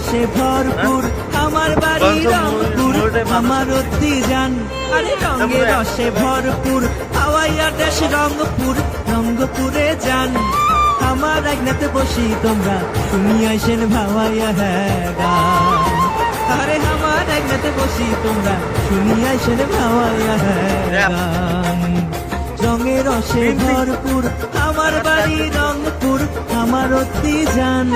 রসে ভরপুর আমার বাড়ি রংপুর আমার অতি যান আরে রঙে রসে ভরপুর হাওয়াইয়া দেশ রংপুর রঙ্গপুরে যান। আমার একনাতে বসি তোমরা তুমি আইসেন ভাওয়াইয়া হ্যাঁ আরে আমার একনাতে বসি তোমরা তুমি আইসেন ভাওয়াইয়া হ্যাঁ গান রঙে রসে ভরপুর আমার বাড়ি রংপুর আমার অতি জান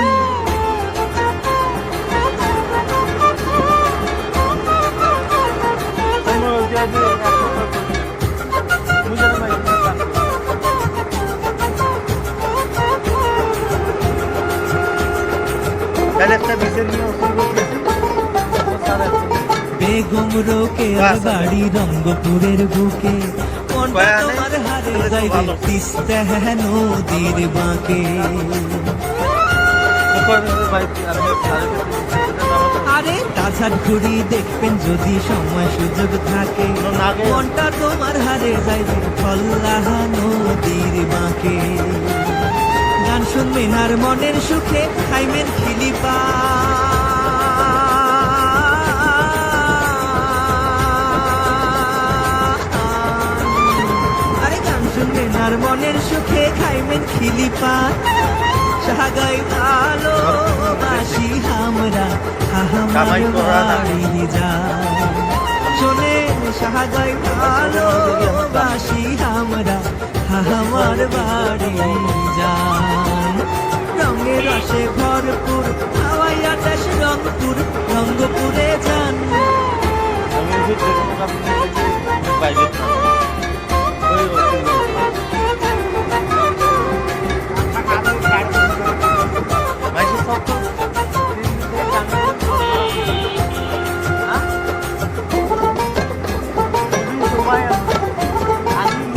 বেগম রোকে বাড়ি রঙ্গপুরের বুকে। তোমার হারে। তিস্তা নদীর বাঁকে। আরে তাছাড় ঘুরি দেখবেন যদি সময় সুযোগ থাকে। মনটা তোমার হারে যাইবে ফল্লাহা নদীর বাঁকে। শুনবেন আর মনের সুখে খাইবেন খিলিপা আরে গান শুনবেন আর মনের সুখে খাইবেন খিলিপা সাগাই ভালো বাসি আমরা আমার কামাই করা না। বাড়ি আমার বাড়ি যান। রঙে রসে ভরপুর হাওয়াই আকাশ রংপুর রঙ্গপুরে যান।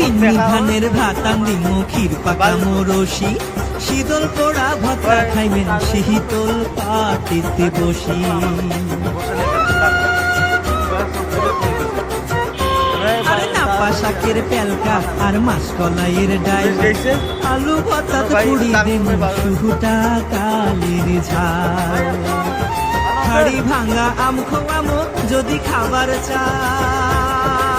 পিন্নি ধানের ভাত আন্দি মুখির পাকা মোরসি। শীতল পোড়া ভাতা খাইবেন শীতল পাটিতে বসি। শাকের পেলকা আর মাসকলাইয়ের ডাই আলু ভর্তা পুড়ি দেন শুহুটা কালির ঝাল। হাড়ি ভাঙা আম খোয়ামো যদি খাবার চাই